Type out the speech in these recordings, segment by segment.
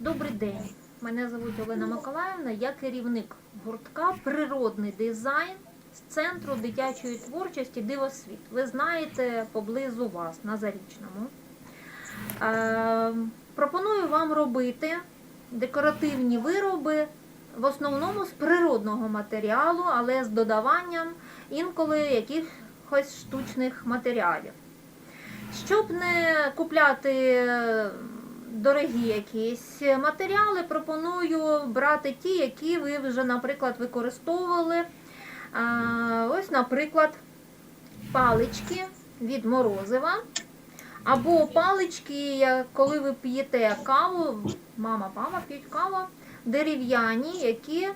Добрий день. Мене звуть Олена Миколаївна. Я керівник гуртка Природний дизайн з центру дитячої творчості Дивосвіт. Ви знаєте поблизу вас на Зарічному. Е, пропоную вам робити декоративні вироби в основному з природного матеріалу, але з додаванням інколи якихось штучних матеріалів. Щоб не купляти дорогі якісь матеріали, пропоную брати ті, які ви вже, наприклад, використовували. Ось, наприклад, палички від морозива. Або палички, коли ви п'єте каву, мама, папа п'ють каву, дерев'яні, які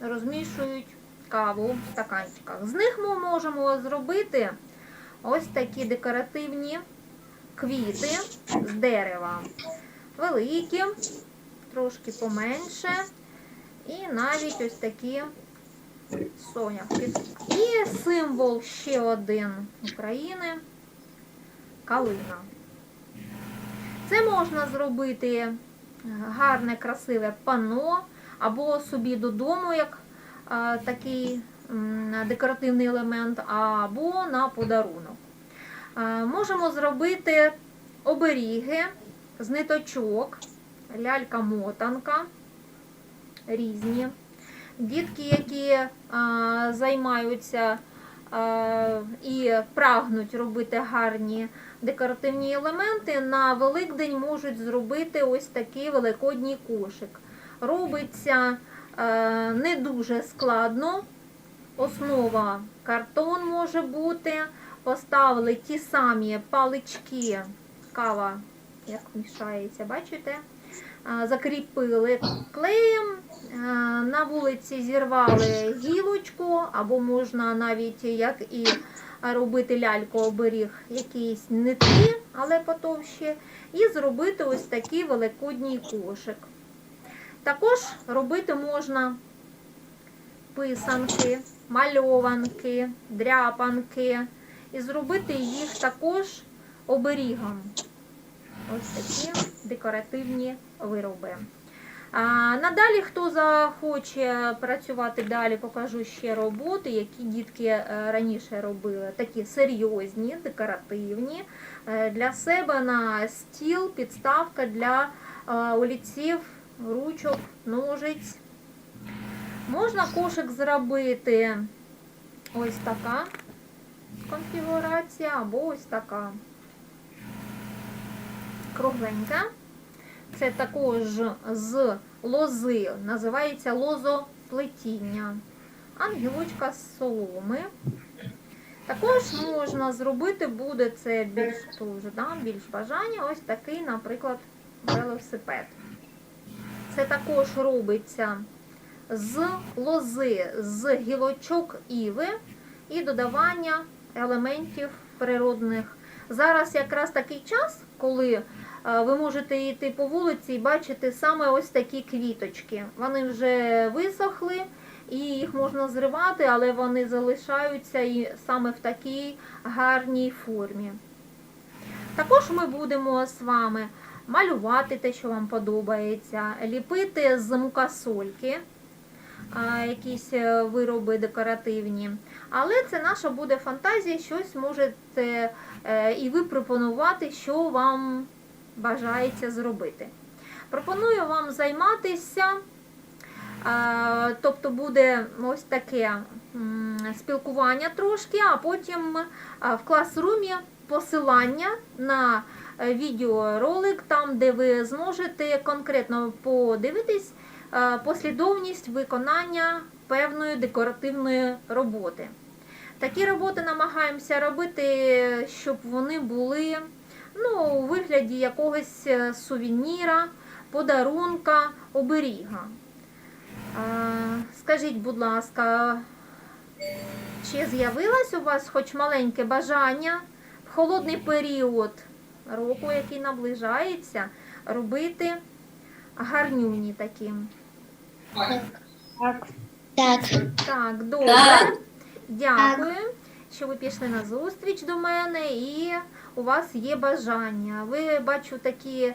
розмішують каву в стаканчиках. З них ми можемо зробити ось такі декоративні квіти з дерева. Великі, трошки поменше. І навіть ось такі соняхи. І символ ще один України калина. Це можна зробити е, гарне, красиве панно, або собі додому, як е, такий м, декоративний елемент, або на подарунок. Е, Можемо зробити оберіги з лялька-мотанка різні. Дітки, які а, займаються а, і прагнуть робити гарні декоративні елементи, на Великдень можуть зробити ось такий великодній кошик. Робиться а, не дуже складно. Основа картон може бути. Поставили ті самі палички, кава, як мішається, бачите? Закріпили клеєм, на вулиці зірвали гілочку, або можна навіть як і робити ляльку оберіг якісь нитки, але потовщі, і зробити ось такий великодній кошик. Також робити можна писанки, мальованки, дряпанки і зробити їх також оберігом. Ось такі декоративні вироби. А, надалі, хто захоче працювати далі, покажу ще роботи, які дітки е, раніше робили. Такі серйозні, декоративні. Е, Для себе на стіл, підставка для е, олівців, ручок, ножиць. Можна кошик зробити ось така конфігурація або ось така кругленька. Це також з лози, називається лозоплетіння. Ангелочка з соломи. Також можна зробити, буде це більш дуже, да, більш бажання, ось такий, наприклад, велосипед. Це також робиться з лози, з гілочок іви і додавання елементів природних. Зараз якраз такий час, коли ви можете йти по вулиці і бачити саме ось такі квіточки. Вони вже висохли і їх можна зривати, але вони залишаються і саме в такій гарній формі. Також ми будемо з вами малювати те, що вам подобається, ліпити з мукасольки якісь е, вироби декоративні. Але це наша буде фантазія, щось можете е, і ви пропонувати, що вам бажається зробити. Пропоную вам займатися, е, тобто буде ось таке спілкування трошки, а потім е, в класрумі посилання на е, відеоролик, там, де ви зможете конкретно подивитись послідовність виконання певної декоративної роботи. Такі роботи намагаємося робити, щоб вони були ну, у вигляді якогось е, сувеніра, подарунка, оберіга. Скажіть, будь ласка, чи з'явилось у вас хоч маленьке бажання в холодний період року, який наближається, робити гарнюні такі? Так. Так. Так, добре. Так. Дякую, що ви пішли на зустріч до мене і у вас є бажання. Ви бачу такі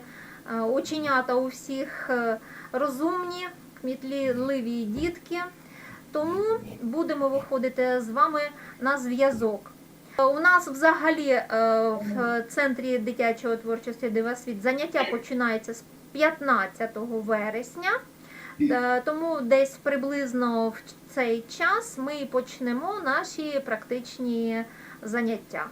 Е, Оченята у всіх е, розумні, кмітливі дітки. Тому будемо виходити з вами на зв'язок. У нас взагалі е, в центрі дитячої творчості Дивосвіт заняття починається з 15 вересня. Е, Тому десь приблизно в цей час ми почнемо наші практичні заняття.